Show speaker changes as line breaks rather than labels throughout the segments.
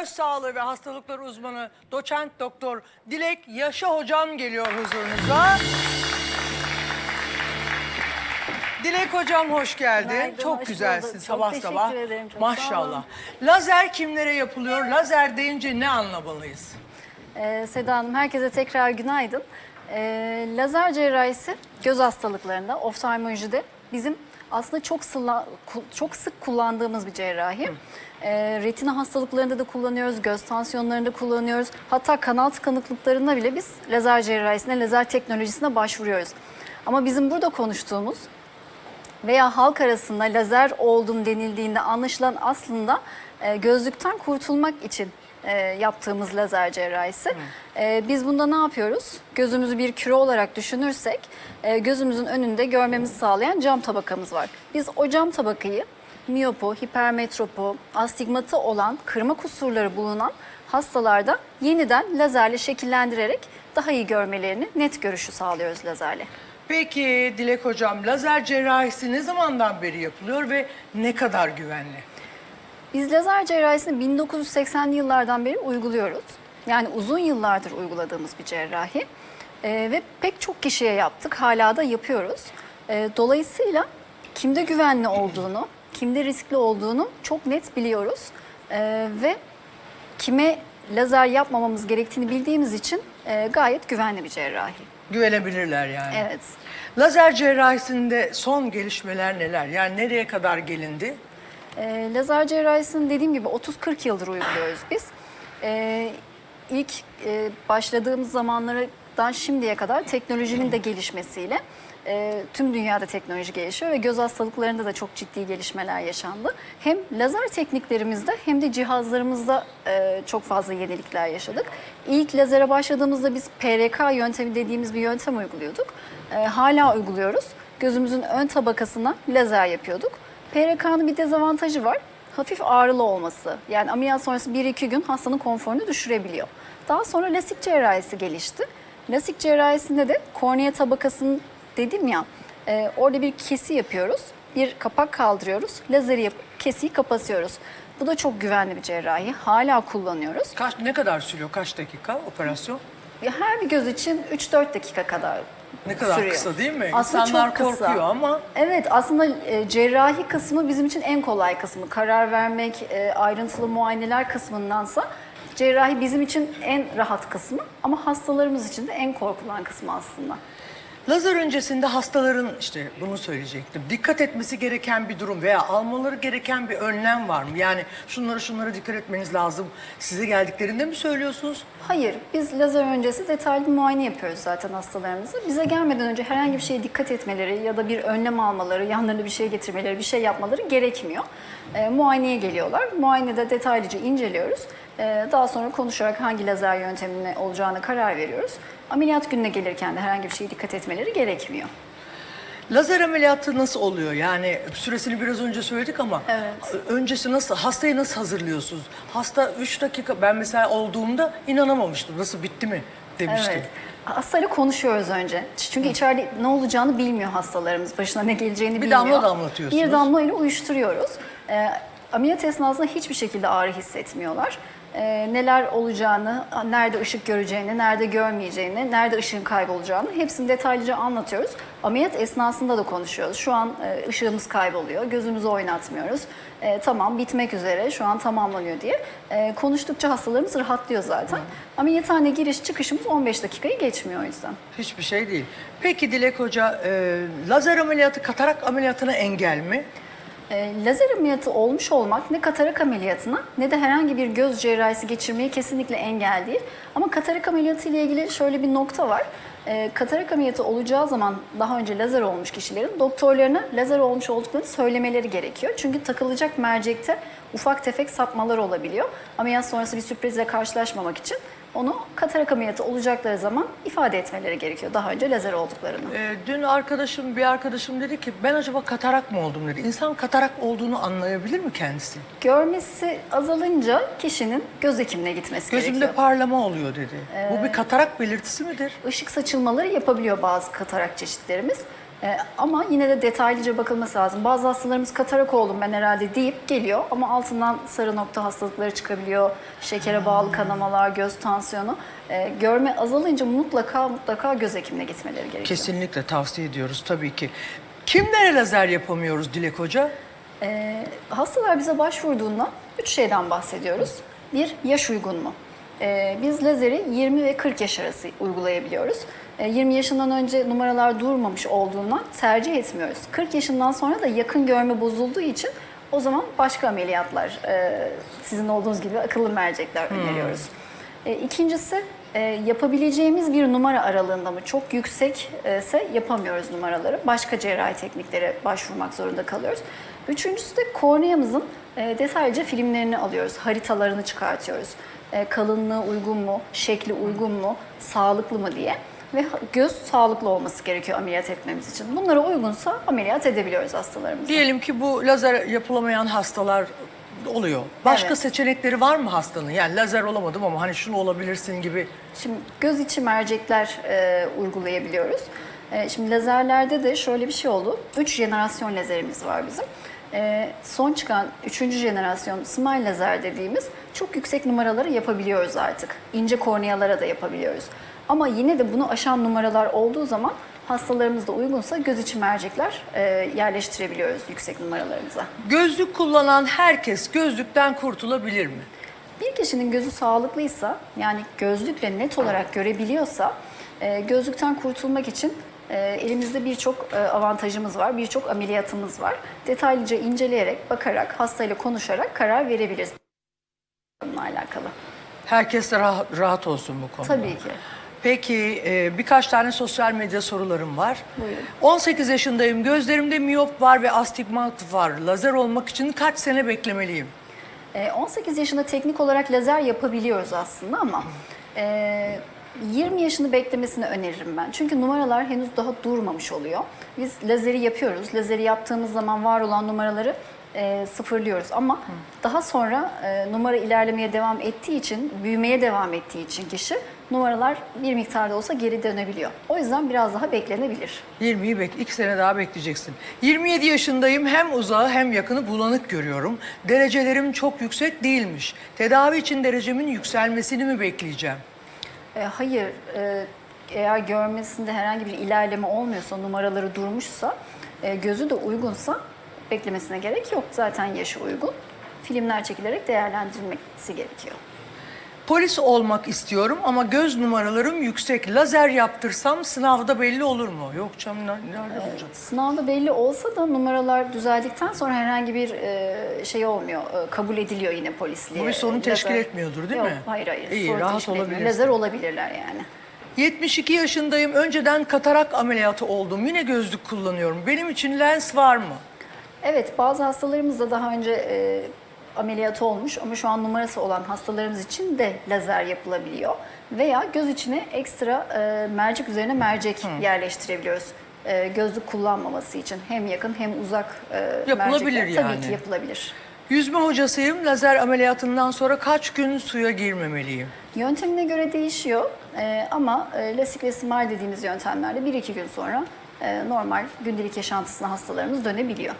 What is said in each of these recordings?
göz sağlığı ve hastalıkları uzmanı doçent doktor Dilek Yaşa hocam geliyor huzurunuza. Dilek hocam hoş geldin.
Günaydın,
çok
hoş
güzelsin
bulduk. Çok
sabah
teşekkür
sabah.
ederim, çok sağ
Maşallah.
olun.
Lazer kimlere yapılıyor? Lazer deyince ne anlamalıyız?
Ee, Seda Hanım, herkese tekrar günaydın. Ee, lazer cerrahisi göz hastalıklarında, oftalmolojide bizim aslında çok sıla, çok sık kullandığımız bir cerrahi. Ee, retina hastalıklarında da kullanıyoruz, göz tansiyonlarında kullanıyoruz. Hatta kanal tıkanıklıklarında bile biz lazer cerrahisine, lazer teknolojisine başvuruyoruz. Ama bizim burada konuştuğumuz veya halk arasında lazer oldum denildiğinde anlaşılan aslında e, gözlükten kurtulmak için e, yaptığımız lazer cerrahisi. E, biz bunda ne yapıyoruz? Gözümüzü bir küre olarak düşünürsek e, gözümüzün önünde görmemizi sağlayan cam tabakamız var. Biz o cam tabakayı miyopu, hipermetropu, astigmatı olan kırma kusurları bulunan hastalarda yeniden lazerle şekillendirerek daha iyi görmelerini, net görüşü sağlıyoruz lazerle.
Peki Dilek hocam lazer cerrahisi ne zamandan beri yapılıyor ve ne kadar güvenli?
Biz lazer cerrahisini 1980'li yıllardan beri uyguluyoruz. Yani uzun yıllardır uyguladığımız bir cerrahi. Ee, ve pek çok kişiye yaptık, hala da yapıyoruz. Ee, dolayısıyla kimde güvenli olduğunu, kimde riskli olduğunu çok net biliyoruz. Ee, ve kime lazer yapmamamız gerektiğini bildiğimiz için e, gayet güvenli bir cerrahi.
Güvenebilirler yani.
Evet.
Lazer cerrahisinde son gelişmeler neler? Yani nereye kadar gelindi?
E, lazer cerrahisini dediğim gibi 30-40 yıldır uyguluyoruz biz. E, ilk e, başladığımız zamanlardan şimdiye kadar teknolojinin de gelişmesiyle e, tüm dünyada teknoloji gelişiyor ve göz hastalıklarında da çok ciddi gelişmeler yaşandı. Hem lazer tekniklerimizde hem de cihazlarımızda e, çok fazla yenilikler yaşadık. İlk lazere başladığımızda biz PRK yöntemi dediğimiz bir yöntem uyguluyorduk. E, hala uyguluyoruz. Gözümüzün ön tabakasına lazer yapıyorduk. PRK'nın bir dezavantajı var. Hafif ağrılı olması. Yani ameliyat sonrası 1-2 gün hastanın konforunu düşürebiliyor. Daha sonra lasik cerrahisi gelişti. Lasik cerrahisinde de kornea tabakasının dedim ya e, orada bir kesi yapıyoruz. Bir kapak kaldırıyoruz. Lazeri yapıp kesiyi kapatıyoruz. Bu da çok güvenli bir cerrahi. Hala kullanıyoruz.
Kaç ne kadar sürüyor? Kaç dakika operasyon?
Her bir göz için 3-4 dakika kadar
Ne kadar
sürüyor.
kısa değil mi?
Aslında
İnsanlar
çok kısa.
korkuyor ama
Evet aslında e, cerrahi kısmı bizim için en kolay kısmı. Karar vermek, e, ayrıntılı muayeneler kısmındansa cerrahi bizim için en rahat kısmı ama hastalarımız için de en korkulan kısmı aslında.
Lazer öncesinde hastaların işte bunu söyleyecektim. Dikkat etmesi gereken bir durum veya almaları gereken bir önlem var mı? Yani şunlara şunlara dikkat etmeniz lazım. Size geldiklerinde mi söylüyorsunuz?
Hayır, biz lazer öncesi detaylı muayene yapıyoruz zaten hastalarımızı. Bize gelmeden önce herhangi bir şeye dikkat etmeleri ya da bir önlem almaları, yanlarına bir şey getirmeleri, bir şey yapmaları gerekmiyor. E, muayeneye geliyorlar. Muayenede detaylıca inceliyoruz. E, daha sonra konuşarak hangi lazer yöntemine olacağını karar veriyoruz. Ameliyat gününe gelirken de herhangi bir şeye dikkat etmeleri gerekmiyor.
Lazer ameliyatı nasıl oluyor? Yani süresini biraz önce söyledik ama
Evet.
öncesi nasıl, hastayı nasıl hazırlıyorsunuz? Hasta 3 dakika, ben mesela olduğumda inanamamıştım. Nasıl bitti mi demiştim.
Evet. Hastayla konuşuyoruz önce. Çünkü içeride ne olacağını bilmiyor hastalarımız. Başına ne geleceğini
Bir
bilmiyor.
damla damlatıyorsunuz.
Bir damla ile uyuşturuyoruz. Ee, ameliyat esnasında hiçbir şekilde ağrı hissetmiyorlar. Ee, neler olacağını, nerede ışık göreceğini, nerede görmeyeceğini, nerede ışığın kaybolacağını hepsini detaylıca anlatıyoruz. Ameliyat esnasında da konuşuyoruz. Şu an e, ışığımız kayboluyor, gözümüzü oynatmıyoruz. E, tamam bitmek üzere, şu an tamamlanıyor diye. E, konuştukça hastalarımız rahatlıyor zaten. Ameliyathane giriş çıkışımız 15 dakikayı geçmiyor o yüzden.
Hiçbir şey değil. Peki Dilek Hoca, e, lazer ameliyatı katarak ameliyatına engel mi?
E, lazer ameliyatı olmuş olmak ne katarak ameliyatına ne de herhangi bir göz cerrahisi geçirmeyi kesinlikle engel değil. Ama katarak ameliyatı ile ilgili şöyle bir nokta var. E, katarak ameliyatı olacağı zaman daha önce lazer olmuş kişilerin doktorlarına lazer olmuş olduklarını söylemeleri gerekiyor. Çünkü takılacak mercekte ufak tefek sapmalar olabiliyor. Ameliyat sonrası bir sürprizle karşılaşmamak için onu katarak ameliyatı olacakları zaman ifade etmeleri gerekiyor daha önce lazer olduklarını.
E, dün arkadaşım, bir arkadaşım dedi ki ben acaba katarak mı oldum dedi. İnsan katarak olduğunu anlayabilir mi kendisi?
Görmesi azalınca kişinin göz hekimine gitmesi
Gözümde
gerekiyor.
parlama oluyor dedi. Bu bir katarak belirtisi midir?
Işık saçılmaları yapabiliyor bazı katarak çeşitlerimiz. E, ama yine de detaylıca bakılması lazım. Bazı hastalarımız katarak oldum ben herhalde deyip geliyor ama altından sarı nokta hastalıkları çıkabiliyor. Şekere bağlı kanamalar, göz tansiyonu. E, görme azalınca mutlaka mutlaka göz hekimine gitmeleri gerekiyor.
Kesinlikle tavsiye ediyoruz tabii ki. Kimlere lazer yapamıyoruz Dilek Hoca?
Ee, hastalar bize başvurduğunda üç şeyden bahsediyoruz. Bir, yaş uygun mu? Ee, biz lazeri 20 ve 40 yaş arası uygulayabiliyoruz. Ee, 20 yaşından önce numaralar durmamış olduğundan tercih etmiyoruz. 40 yaşından sonra da yakın görme bozulduğu için o zaman başka ameliyatlar, e, sizin olduğunuz gibi akıllı mercekler öneriyoruz. E, İkincisi e, yapabileceğimiz bir numara aralığında mı? Çok yüksekse yapamıyoruz numaraları. Başka cerrahi tekniklere başvurmak zorunda kalıyoruz. Üçüncüsü de korneamızın e, detaylıca filmlerini alıyoruz. Haritalarını çıkartıyoruz. E, kalınlığı uygun mu? Şekli uygun mu? Sağlıklı mı diye. Ve göz sağlıklı olması gerekiyor ameliyat etmemiz için. Bunlara uygunsa ameliyat edebiliyoruz hastalarımızı.
Diyelim ki bu lazer yapılamayan hastalar oluyor. Başka
Evet.
seçenekleri var mı hastanın? Yani lazer olamadım ama hani şunu olabilirsin gibi.
Şimdi göz içi mercekler e, uygulayabiliyoruz. E, şimdi lazerlerde de şöyle bir şey oldu. 3 jenerasyon lazerimiz var bizim. E, son çıkan 3. jenerasyon smile lazer dediğimiz çok yüksek numaraları yapabiliyoruz artık. İnce kornealara da yapabiliyoruz. Ama yine de bunu aşan numaralar olduğu zaman hastalarımızda uygunsa göz içi mercekler e, yerleştirebiliyoruz yüksek numaralarımıza.
Gözlük kullanan herkes gözlükten kurtulabilir mi?
Bir kişinin gözü sağlıklıysa, yani gözlükle net olarak görebiliyorsa, e, gözlükten kurtulmak için e, elimizde birçok e, avantajımız var, birçok ameliyatımız var. Detaylıca inceleyerek, bakarak, hastayla konuşarak karar verebiliriz bununla alakalı.
Herkes de rahat, rahat olsun bu konuda.
Tabii ki.
Peki e, birkaç tane sosyal medya sorularım var.
Buyurun.
18 yaşındayım. Gözlerimde miyop var ve astigmat var. Lazer olmak için kaç sene beklemeliyim?
E, 18 yaşında teknik olarak lazer yapabiliyoruz aslında ama e, 20 yaşını beklemesini öneririm ben. Çünkü numaralar henüz daha durmamış oluyor. Biz lazeri yapıyoruz. Lazeri yaptığımız zaman var olan numaraları e, sıfırlıyoruz ama daha sonra e, numara ilerlemeye devam ettiği için, büyümeye devam ettiği için kişi numaralar bir miktarda olsa geri dönebiliyor. O yüzden biraz daha beklenebilir.
20'yi bek, 2 sene daha bekleyeceksin. 27 yaşındayım. Hem uzağı hem yakını bulanık görüyorum. Derecelerim çok yüksek değilmiş. Tedavi için derecemin yükselmesini mi bekleyeceğim?
E, hayır, e, eğer görmesinde herhangi bir ilerleme olmuyorsa, numaraları durmuşsa, e, gözü de uygunsa beklemesine gerek yok. Zaten yaşı uygun. Filmler çekilerek değerlendirilmesi gerekiyor.
Polis olmak istiyorum ama göz numaralarım yüksek. Lazer yaptırsam sınavda belli olur mu? Yok canım ne- nerede bulacağım?
Sınavda belli olsa da numaralar düzeldikten sonra herhangi bir e, şey olmuyor, e, kabul ediliyor yine polisliğe.
Bu bir sorun
Lazer-
teşkil etmiyordur değil
Yok,
mi?
hayır hayır.
İyi,
sorun
rahat
teşkil etmiyor.
olabilirsin.
Lazer olabilirler yani.
72 yaşındayım. Önceden katarak ameliyatı oldum. Yine gözlük kullanıyorum. Benim için lens var mı?
Evet, bazı hastalarımız da daha önce e, ameliyatı olmuş ama şu an numarası olan hastalarımız için de lazer yapılabiliyor. Veya göz içine ekstra e, mercek üzerine mercek yerleştirebiliyoruz. E, gözlük kullanmaması için hem yakın hem uzak e,
Yapılabilir
mercekler.
yani.
Tabii ki yapılabilir.
Yüzme hocasıyım. Lazer ameliyatından sonra kaç gün suya girmemeliyim?
Yöntemine göre değişiyor E, ama e, lasik ve smile dediğimiz yöntemlerle 1-2 gün sonra e, normal gündelik yaşantısına hastalarımız dönebiliyor.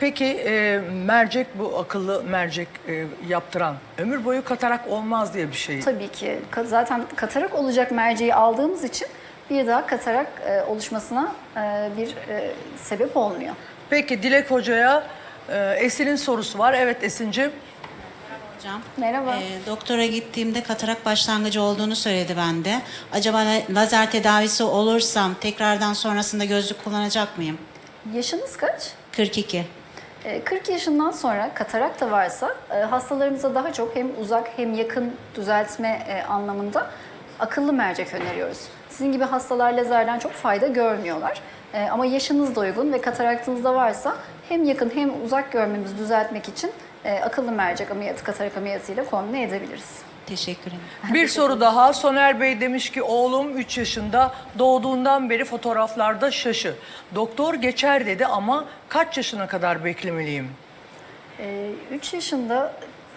Peki e, mercek bu akıllı mercek e, yaptıran ömür boyu katarak olmaz diye bir şey.
Tabii ki. Ka- Zaten katarak olacak merceği aldığımız için bir daha katarak e, oluşmasına e, bir e, sebep olmuyor.
Peki Dilek Hoca'ya e, Esin'in sorusu var. Evet Esin'ciğim.
Hocam.
Merhaba.
Ee, doktora gittiğimde katarak başlangıcı olduğunu söyledi bende. Acaba la- lazer tedavisi olursam tekrardan sonrasında gözlük kullanacak mıyım?
Yaşınız kaç?
42.
E, 40 yaşından sonra katarak da varsa e, hastalarımıza daha çok hem uzak hem yakın düzeltme e, anlamında akıllı mercek öneriyoruz. Sizin gibi hastalar lazerden çok fayda görmüyorlar. E, ama yaşınız da uygun ve kataraktınız da varsa hem yakın hem uzak görmemizi düzeltmek için e, akıllı mercek ameliyatı, katarak ameliyatıyla kombine edebiliriz.
Teşekkür ederim.
Bir soru daha. Soner Bey demiş ki oğlum 3 yaşında doğduğundan beri fotoğraflarda şaşı. Doktor geçer dedi ama kaç yaşına kadar beklemeliyim?
3 yaşında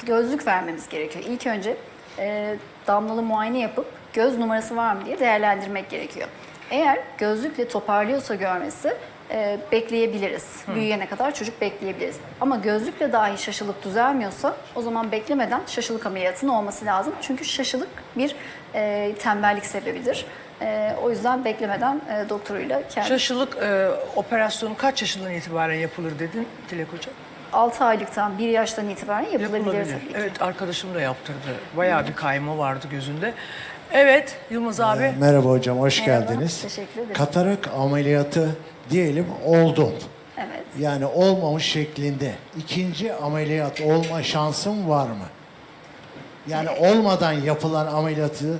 gözlük vermemiz gerekiyor. İlk önce e, damlalı muayene yapıp göz numarası var mı diye değerlendirmek gerekiyor. Eğer gözlükle toparlıyorsa görmesi e, bekleyebiliriz. Büyüyene kadar çocuk bekleyebiliriz. Ama gözlükle dahi şaşılık düzelmiyorsa o zaman beklemeden şaşılık ameliyatının olması lazım. Çünkü şaşılık bir e, tembellik sebebidir. E, o yüzden beklemeden e, doktoruyla kendi
Şaşılık e, operasyonu kaç yaşından itibaren yapılır dedin Dilek Hocam?
6 aylıktan 1 yaştan itibaren yapılabilir,
Yapılabilir.
tabii ki.
Evet arkadaşım da yaptırdı. Bayağı bir kayma vardı gözünde. Evet Yılmaz abi.
Ee, Merhaba hocam, hoş
Merhaba,
geldiniz.
teşekkür ederim.
Katarak ameliyatı diyelim oldum.
Evet.
Yani olmamış şeklinde ikinci ameliyat olma şansım var mı? Yani olmadan yapılan ameliyatı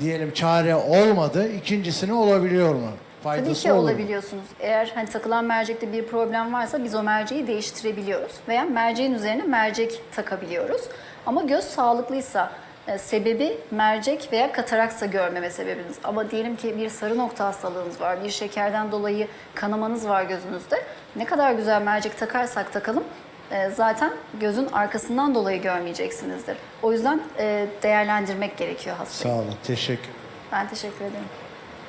diyelim çare olmadı, ikincisini olabiliyor mu? Faydası
Tabii ki
olur mu?
olabiliyorsunuz. Eğer hani takılan mercekte bir problem varsa biz o merceği değiştirebiliyoruz. Veya merceğin üzerine mercek takabiliyoruz. Ama göz sağlıklıysa sebebi mercek veya kataraksa görmeme sebebiniz. Ama diyelim ki bir sarı nokta hastalığınız var, bir şekerden dolayı kanamanız var gözünüzde. Ne kadar güzel mercek takarsak takalım e, zaten gözün arkasından dolayı görmeyeceksinizdir. O yüzden e, değerlendirmek gerekiyor hastayı.
Sağ olun, teşekkür
Ben teşekkür ederim.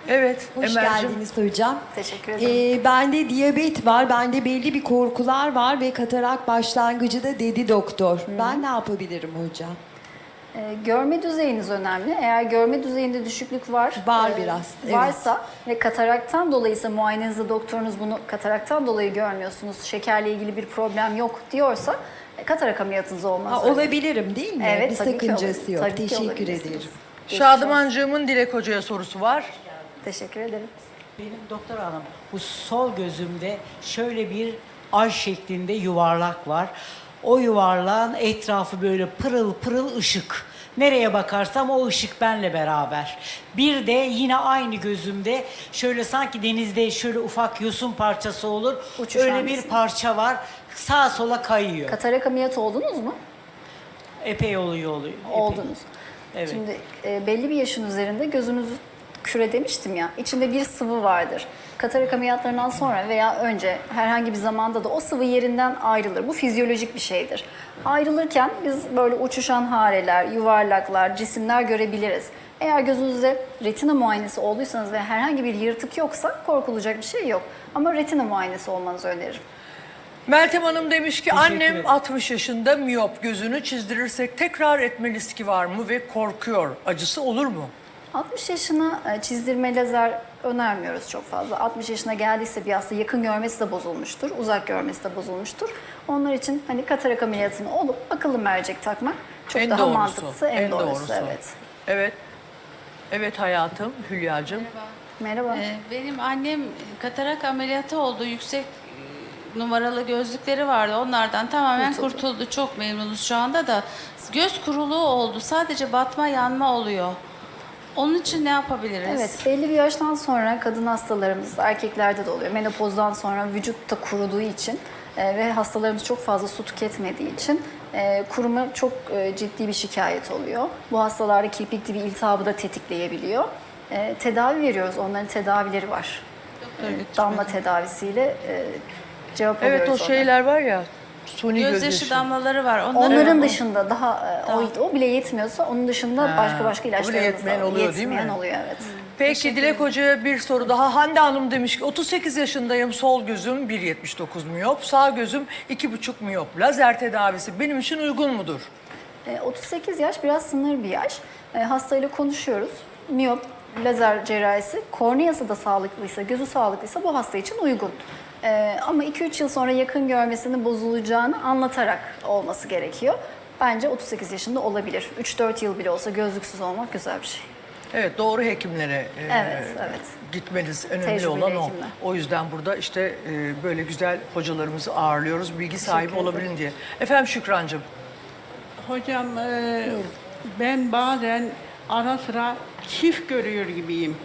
Evet
Hoş
Emel'cim.
geldiniz hocam.
Teşekkür ederim.
Ee, bende diyabet var, bende belli bir korkular var ve katarak başlangıcı da dedi doktor. Ben ne yapabilirim hocam?
Ee, görme düzeyiniz önemli. Eğer görme düzeyinde düşüklük var,
Var
e,
biraz, evet.
varsa ve kataraktan dolayıysa muayenenizde doktorunuz bunu kataraktan dolayı görmüyorsunuz, şekerle ilgili bir problem yok diyorsa e, katarak ameliyatınız olmaz.
Ha, olabilirim değil mi?
Evet,
bir
tabii ki
sakıncası
olabilir.
yok.
Tabii ki
Teşekkür
olabilirsiniz.
ederim.
Şadımancığımın Dilek Hoca'ya sorusu var.
Teşekkür ederim.
Benim doktor hanım bu sol gözümde şöyle bir ay şeklinde yuvarlak var. O yuvarlağın etrafı böyle pırıl pırıl ışık. Nereye bakarsam o ışık benle beraber. Bir de yine aynı gözümde şöyle sanki denizde şöyle ufak yosun parçası olur.
Uçuşan
öyle bir
kısmı.
parça var. Sağa sola kayıyor.
Katarak ameliyatı oldunuz mu?
Epey oluyor oluyor. epey.
Oldunuz.
Evet.
Şimdi e, belli bir yaşın üzerinde gözünüz küre demiştim ya, içinde bir sıvı vardır. Katarak ameliyatlarından sonra veya önce herhangi bir zamanda da o sıvı yerinden ayrılır. Bu fizyolojik bir şeydir. Ayrılırken biz böyle uçuşan hareler, yuvarlaklar, cisimler görebiliriz. Eğer gözünüzde retina muayenesi olduysanız ve herhangi bir yırtık yoksa korkulacak bir şey yok. Ama retina muayenesi olmanızı öneririm.
Meltem Hanım demiş ki annem
ederim.
60 yaşında miyop gözünü çizdirirsek tekrar etme riski var mı ve korkuyor. Acısı olur mu?
60 yaşına e, çizdirme lazer önermiyoruz çok fazla. 60 yaşına geldiyse bir hasta yakın görmesi de bozulmuştur, uzak görmesi de bozulmuştur. Onlar için hani katarak ameliyatını olup akıllı mercek takmak çok
en
daha
doğrusu.
mantıklısı, en, doğrusu. Evet.
Evet. Evet hayatım Hülya'cığım.
Merhaba.
Ee, Benim annem katarak ameliyatı oldu. Yüksek e, numaralı gözlükleri vardı. Onlardan tamamen
Kurtuldu.
kurtuldu. Çok memnunuz şu anda da. Göz kuruluğu oldu. Sadece batma yanma oluyor. Onun için ne yapabiliriz?
Evet, belli bir yaştan sonra kadın hastalarımız, erkeklerde de oluyor. Menopozdan sonra vücut da kuruduğu için e, ve hastalarımız çok fazla su tüketmediği için e, kuruma çok e, ciddi bir şikayet oluyor. Bu hastalarda kirpik dibi iltihabı da tetikleyebiliyor. E, tedavi veriyoruz, onların tedavileri var. E, damla tedavisiyle e, cevap
Evet
alıyoruz
o
onlara.
şeyler var ya. Suni
Gözyaşı
gözyaşı.
damlaları var. Onları
Onların dışında daha e, o, o bile yetmiyorsa onun dışında
Ha,
başka başka
o bile
ilaçlarımız
yetmeyen
da
oluyor değil mi?
Yetmeyen oluyor evet.
Peki Dilek Hoca'ya bir soru daha. Hande Hanım demiş ki 38 yaşındayım sol gözüm 1.79 miyop, sağ gözüm 2.5 miyop. Lazer tedavisi benim için uygun mudur?
E, 38 yaş biraz sınır bir yaş. E, hastayla konuşuyoruz. Miyop, lazer cerrahisi, korneası da sağlıklıysa, gözü sağlıklıysa bu hasta için uygun. E, ama 2-3 yıl sonra yakın görmesinin bozulacağını anlatarak olması gerekiyor. Bence 38 yaşında olabilir. 3-4 yıl bile olsa gözlüksüz olmak güzel bir şey.
Evet doğru hekimlere e,
Evet, evet.
gitmeniz önemli
Tecrübeli
olan o.
hekimler.
O yüzden burada işte e, böyle güzel hocalarımızı ağırlıyoruz bilgi sahibi
ederim.
olabilin diye. Efendim Şükrancığım.
Hocam e, ben bazen ara sıra çift görüyor gibiyim.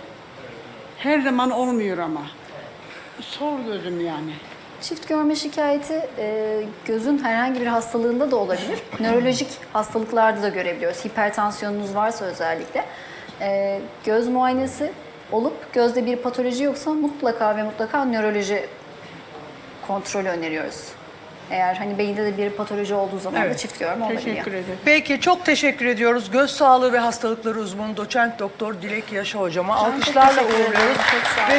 Her zaman olmuyor ama. Sol gözüm yani.
Çift görme şikayeti e, gözün herhangi bir hastalığında da olabilir. Nörolojik hastalıklarda da görebiliyoruz. Hipertansiyonunuz varsa özellikle. E, göz muayenesi olup gözde bir patoloji yoksa mutlaka ve mutlaka nöroloji kontrolü öneriyoruz. Eğer hani beyinde de bir patoloji olduğu zaman da
Evet.
çift görme olabiliyor.
Teşekkür ederim.
Peki çok teşekkür ediyoruz. Göz sağlığı ve hastalıkları uzmanı doçent doktor Dilek Yaşa hocama
çok
alkışlarla
teşekkür ederim.
uğurluyoruz.
Çok sağ olun.
Ve